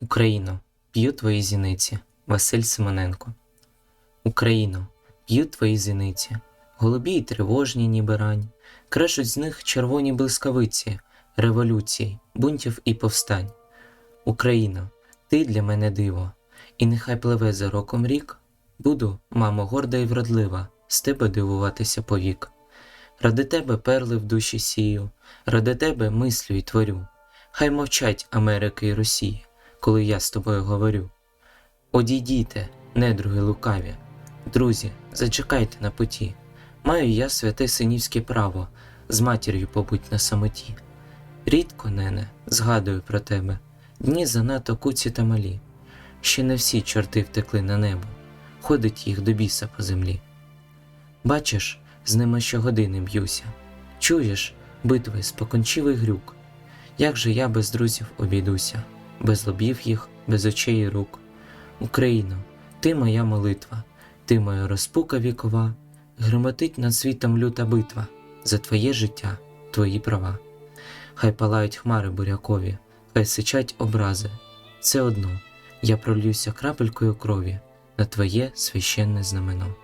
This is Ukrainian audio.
Україно, п'ю твої зіниці, Василь Симоненко. Україно, п'ю твої зіниці, голубі й тривожні, ніби рань, крешуть з них червоні блискавиці, революцій, бунтів і повстань. Україно, ти для мене диво, і нехай пливе за роком рік, буду, мамо, горда і вродлива, з тебе дивуватися повік. Ради тебе перли в душі сію, ради тебе мислю й творю. Хай мовчать Америки і Росії, коли я з тобою говорю. Одійдіте, недруги лукаві, друзі, зачекайте на путі. Маю я святе синівське право з матір'ю побуть на самоті. Рідко, нене, згадую про тебе, дні занадто куці та малі. Ще не всі чорти втекли на небо, ходить їх до біса по землі. Бачиш, з ними щогодини б'юся. Чуєш, битви спокончивий грюк. Як же я без друзів обійдуся, без лобів їх, без очей і рук. Україно, ти моя молитва, ти моя розпука вікова, гремотить над світом люта битва за твоє життя, твої права. Хай палають хмари бурякові, хай сичать образи. Все одно я пролюся крапелькою крові на твоє священне знамено.